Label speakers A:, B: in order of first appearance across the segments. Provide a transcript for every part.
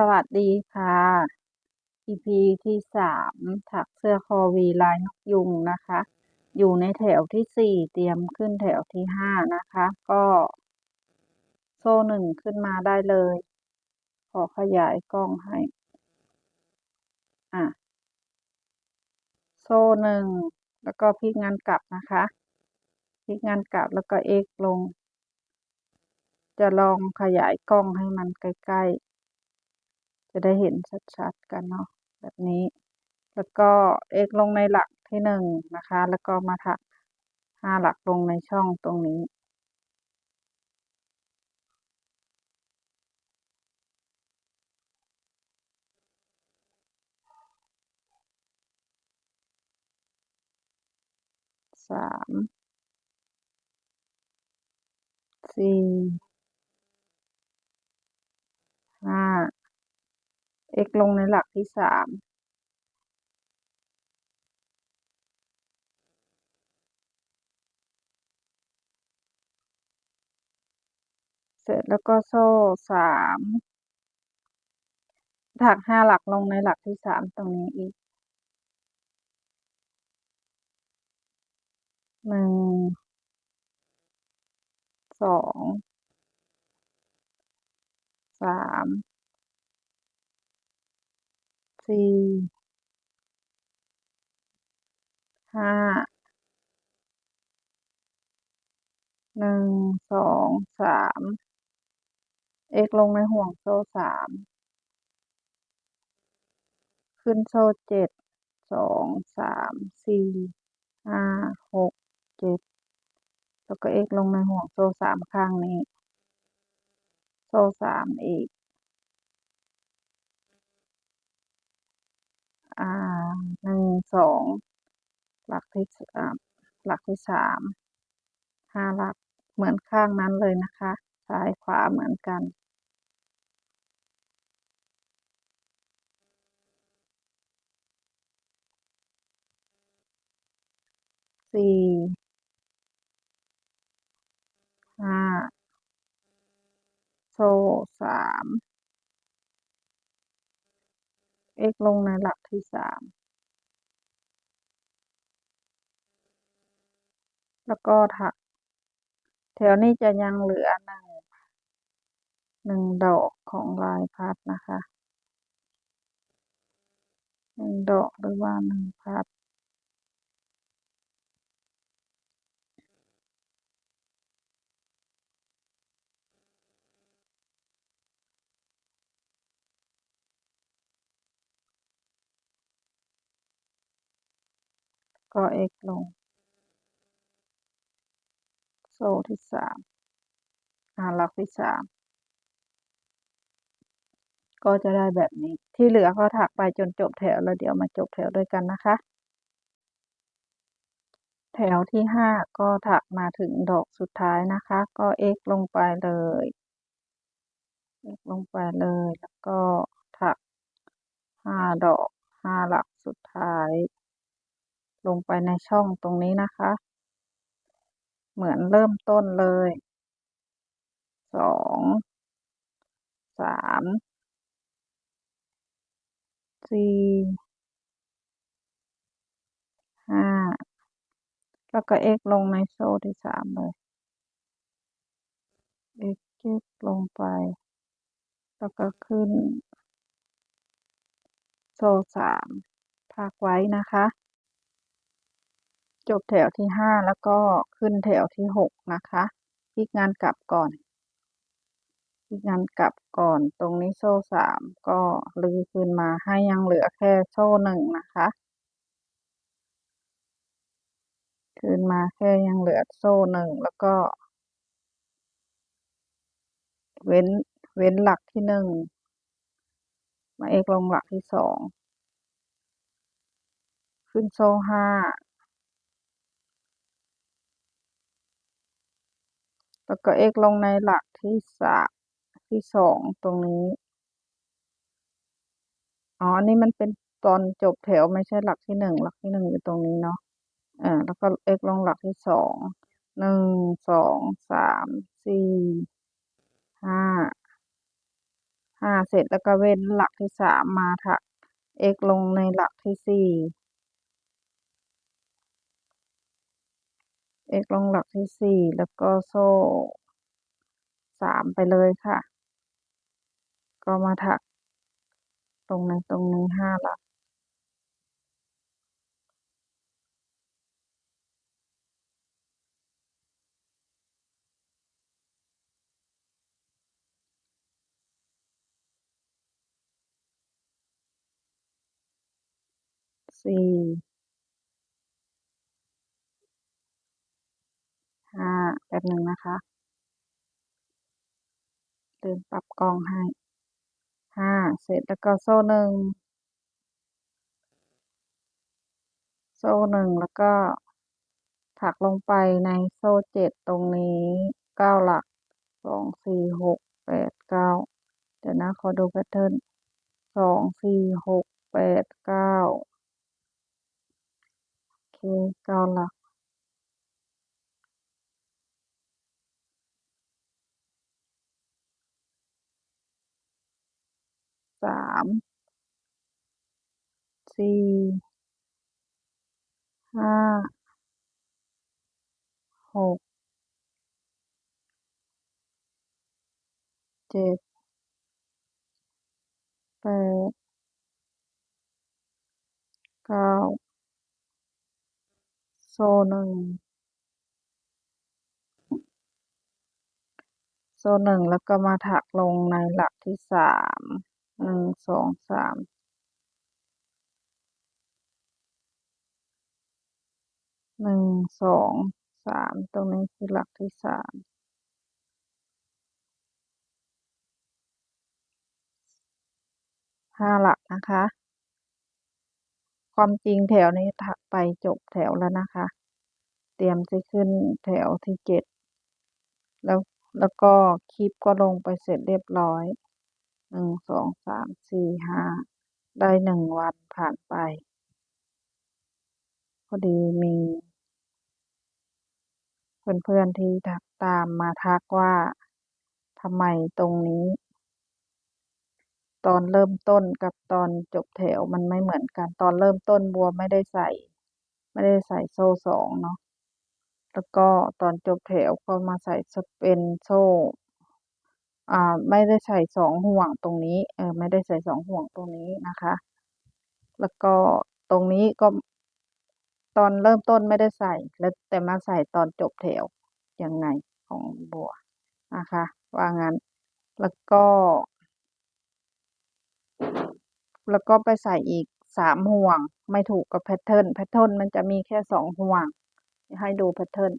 A: สวัสดีค่ะ EP ที่สามถักเสื้อคอวีลายนกยุงนะคะ อยู่ในแถวที่สี่เตรียมขึ้นแถวที่ห้านะคะ ก็โซ่หนึ่งขึ้นมาได้เลย ขอขยายกล้องให้อะโซ่หนึ่งแล้วก็พลิกงานกลับนะคะพลิกงานกลับแล้วก็เอ็กลง จะลองขยายกล้องให้มันใกล้ๆ จะได้เห็นชัดๆกันเนาะแบบนี้ แล้วก็เอ็กลงในหลักที่หนึ่งนะคะ แล้วก็มาถักห้าหลักลงในช่องตรงนี้ สาม สี่ ห้า เอกลงในหลักที่สามเสร็จแล้วก็โซ่สามถักห้าหลักลงในหลักที่สามตรงนี้อีกหนึ่งสองสาม สี่ห้าหนึ่งสองสามเอ็กลงในห่วงโซ่สามขึ้นโซ่เจ็ดสองสามสี่ห้าหกเจ็ดแล้วก็เอ็กลงในห่วงโซ่สามข้างนี้ โซ่สามอีก อ่าหนึ่งสองหลักที่อ่าหลักที่สามห้าหลักเหมือนข้างนั้นเลยนะคะ ซ้ายขวาเหมือนกัน สี่ห้าโซ่สาม เอ็กลงในหลักที่สามแล้วก็ถักแถวนี้จะยังเหลือหนึ่งหนึ่งดอกของลายพัดนะคะหนึ่งดอกหรือว่าหนึ่งพัด ก็เอ็กลง โซ่ที่สามอ่าหลักที่สามก็จะได้แบบนี้ ที่เหลือก็ถักไปจนจบแถวแล้วเดี๋ยวมาจบแถวด้วยกันนะคะ แถวที่ห้าก็ถักมาถึงดอกสุดท้ายนะคะ ก็เอ็กลงไปเลยเอ็กลงไปเลย แล้วก็ถักห้าดอกห้าหลักสุดท้าย ลงไปในช่องตรงนี้นะคะ เหมือนเริ่มต้นเลยสองสามสี่ห้าแล้วก็เอ็กลงในโซ่ที่สามเลยเอ็กเก็บลงไป แล้วก็ขึ้น โซ่สามพักไว้นะคะ จบแถวที่ห้าแล้วก็ขึ้นแถวที่หกนะคะพลิกงานกลับก่อนพลิกงานกลับก่อนตรงนี้โซ่สามก็ลื้อขึ้นมาให้ยังเหลือแค่โซ่หนึ่งนะคะขึ้นมาแค่ยังเหลือโซ่หนึ่งแล้วก็ เว้นเว้นหลักที่หนึ่งมาเอกลงหลักที่สองขึ้นโซ่ห้า แล้วก็เอกลงในหลักที่สามที่สองตรงนี้ อ๋อ นี่มันเป็นตอนจบแถวไม่ใช่หลักที่หนึ่งหลักที่หนึ่งอยู่ตรงนี้เนาะ อ่า แล้วก็เอกลงหลักที่สอง หนึ่ง สอง สาม สี่ ห้า ห้าเสร็จแล้วก็เว้นหลักที่สามมาถัก x ลงในหลักที่สี่ x ลงหลักที่สี่แล้วก็โซ่สามไปเลยค่ะ ก็มาถักตรงในตรงนี้ห้าหลัก สี่ ห้า แป๊บหนึ่งนะคะลืมปรับกองให้ห้าเสร็จแล้วก็โซ่หนึ่งโซ่หนึ่งแล้วก็ถักลงไปในโซ่เจ็ดตรงนี้เก้าหลักสองสี่หกแปดเก้าเดี๋ยวนะขอดูแพทเทิร์นสองสี่หกแปดเก้าโอเคเก้าหลัก สามสี่ห้าหกเจ็ดแปดเก้าโซ่หนึ่งโซ่หนึ่งแล้วก็มาถักลงในหลักที่สาม หนึ่งสองสามหนึ่งสองสามตรงนี้คือหลักที่สามห้าหลักนะคะ ความจริงแถวนี้ถักไปจบแถวแล้วนะคะ เตรียมจะขึ้นแถวที่เจ็ดแล้วแล้วก็คลิปก็ลงไปเสร็จเรียบร้อย หนึ่งสองสามสี่ห้าได้หนึ่งวันผ่านไป พอดีมี เพื่อนๆที่ทักตามมาทักว่าทำไมตรงนี้ ตอนเริ่มต้นกับตอนจบแถวมันไม่เหมือนกันตอนเริ่มต้นบัวไม่ได้ใส่ ไม่ได้ใส่โซ่สองเนาะแล้วก็ตอนจบแถวก็มาใส่เป็นโซ่ อ่า ไม่ได้ใส่สองห่วงตรงนี้ เออ ไม่ได้ใส่สองห่วงตรงนี้นะคะ แล้วก็ตรงนี้ก็ ตอนเริ่มต้นไม่ได้ใส่ แล้วแต่มาใส่ตอนจบแถว ยังไงของบัวนะคะ ว่างั้น แล้วก็ แล้วก็ไปใส่อีกสามห่วง ไม่ถูกกับแพทเทิร์น แพทเทิร์นมันจะมีแค่สองห่วง ให้ดูแพทเทิร์น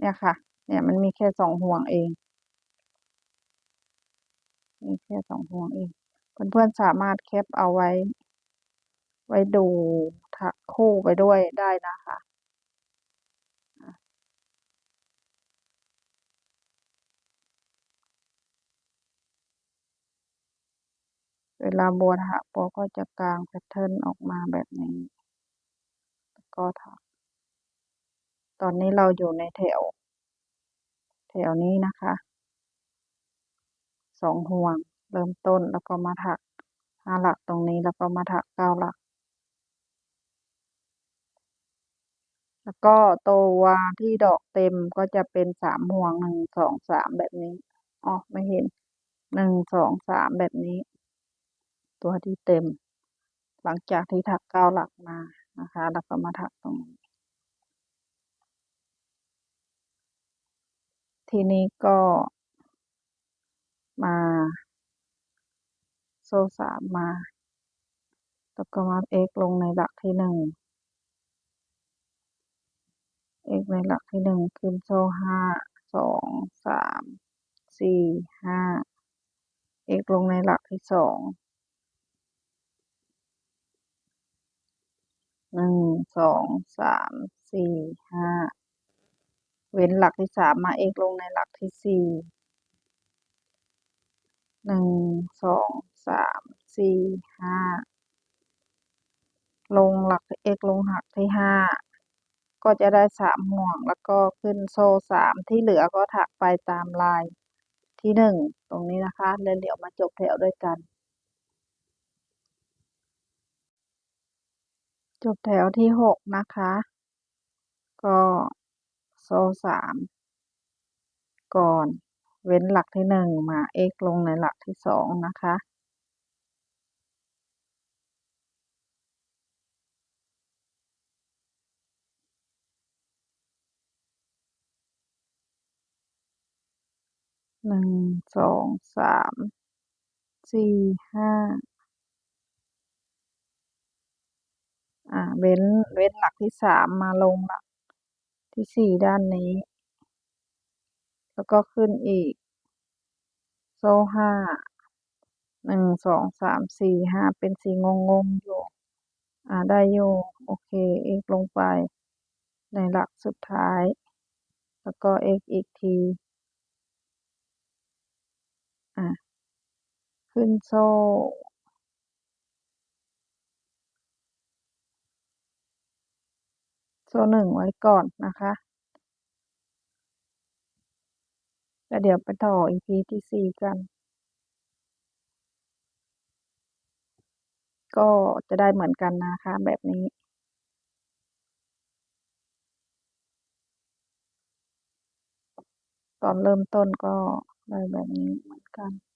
A: เนี่ยค่ะ เนี่ยมันมีแค่สองห่วงเอง มีแค่สองห่วงเองเพื่อนๆสามารถแคปเอาไว้ ไว้ดูถักคู่ไปด้วยได้นะคะเวลาบัวถักบัวก็จะกลางแพทเทิร์นออกมาแบบนี้แล้วก็ถัก ตอนนี้เราอยู่ในแถว แถวนี้นะคะ สองห่วง เริ่มต้นแล้วก็มาถักห้าหลักตรงนี้แล้วก็มาถักเก้าหลัก แล้วก็ตัวที่ดอกเต็มก็จะเป็นสามห่วงหนึ่งสองสามแบบนี้อ๋อไม่เห็นหนึ่งสองสามแบบนี้ ตัวที่เต็ม หลังจากที่ถักเก้าหลักมานะคะ แล้วก็มาถักตรงนี้ทีนี้ก็ มา โซ่สามมาแล้วก็มา x ลงในหลักที่หนึ่ง x ในหลักที่หนึ่งขึ้นโซ่ห้าสองสามสี่ห้า x ลงในหลักที่สองหนึ่งสองสามสี่ห้าเว้นหลักที่สามมา x ลงในหลักที่สี่ หนึ่งสองสามสี่ห้าลงหลัก x ลงหักที่ห้าก็จะได้สามห่วงแล้วก็ขึ้นโซ่สามที่เหลือก็ถักไปตามลายที่หนึ่งตรงนี้นะคะแล้วเดี๋ยวมาจบแถวด้วยกัน จบแถวที่หกนะคะ ก็โซ่สามก่อน เว้นหลักที่หนึ่งมา x ลงในหลักที่สองนะคะ หนึ่งสองสามสี่ห้าอ่าเว้นเว้นหลักที่สามมาลงหลักที่สี่ด้านนี้ แล้วก็ขึ้นอีก โซ่ห้า หนึ่งสองสามสี่ห้าเป็นสีงงงอยู่ อ่าได้อยู่โอเค x ลงไป ในหลักสุดท้าย แล้วก็ x อีกที อ่าขึ้นโซ่โซ่หนึ่งไว้ก่อนนะคะ แล้วเดี๋ยวไปต่อ EP ที่สี่กัน ก็จะได้เหมือนกันนะคะ แบบนี้ ตอนเริ่มต้นก็ได้แบบนี้เหมือนกัน